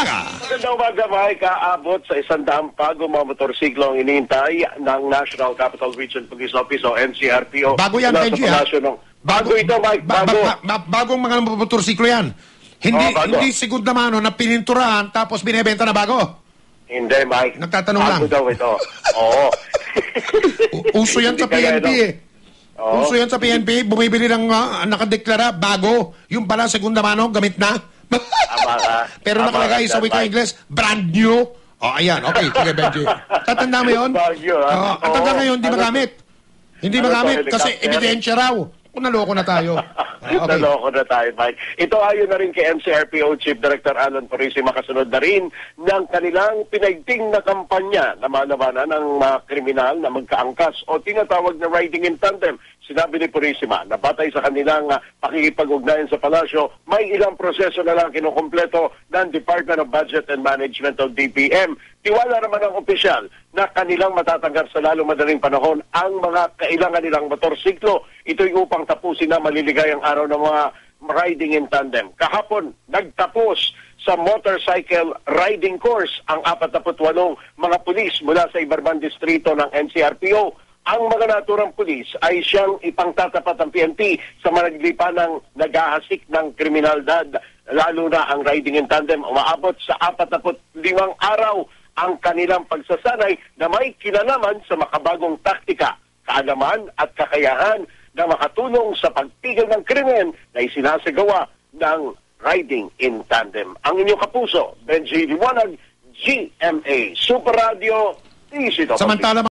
umaga. Magandang umaga, Mike. Kaabot sa isang daang bago mga motorsiklo ang inihintay ng National Capital Region Police Office o NCRPO. Bago yan, Benji, ha? palasyo ng- Bago, ito, Mike. Ba- Bago. ba- ba- bagong mga motorsiklo yan. Hindi, bago. hindi sigud na mano na pininturahan tapos binebenta na bago. Hindi, Mike. Nagtatanong bago lang. daw ito. Oo. Uso yan sa PNP eh. Oo. Uso yan sa PNP, bumibili ng ah, nakadeklara bago. Yung pala segunda mano, gamit na. Tama ka. Pero Tama nakalagay ka sa dyan, wika Mike. Ingles, brand new. Oh, ayan. Okay, sige, Benji. Tatanda mo yun? Bagyo, ha? Oo, at hanggang ngayon, hindi Ano- magamit. Hindi ano magamit kasi helicopter? ebidensya raw. Kung naloko na tayo. Ah, okay. Naloko na tayo, Mike. Ito ayon na rin kay NCRPO Chief Director Alan Parisi makasunod na rin ng kanilang pinaigting na kampanya na malabanan ng mga kriminal na magkaangkas o tinatawag na riding in tandem. Sinabi ni Purisima na batay sa kanilang uh, pakikipag-ugnayan sa palasyo, may ilang proseso na lang kinukumpleto ng Department of Budget and Management o DPM. Tiwala naman ang opisyal na kanilang matatanggap sa lalong madaling panahon ang mga kailangan nilang motorsiklo. Ito'y upang tapusin na maliligayang araw ng mga riding in tandem. Kahapon, nagtapos sa motorcycle riding course ang 48 mga pulis mula sa Ibarban Distrito ng NCRPO. Ang mga naturang pulis ay siyang ipangtatapat ng PNP sa managlipa ng naghahasik ng kriminalidad, lalo na ang riding in tandem. Umaabot sa 45 araw ang kanilang pagsasanay na may kinalaman sa makabagong taktika, kaalaman at kakayahan na makatulong sa pagpigil ng krimen na isinasagawa ng riding in tandem. Ang inyong kapuso, Benji Liwanag, GMA Super Radio, Isito. Samantala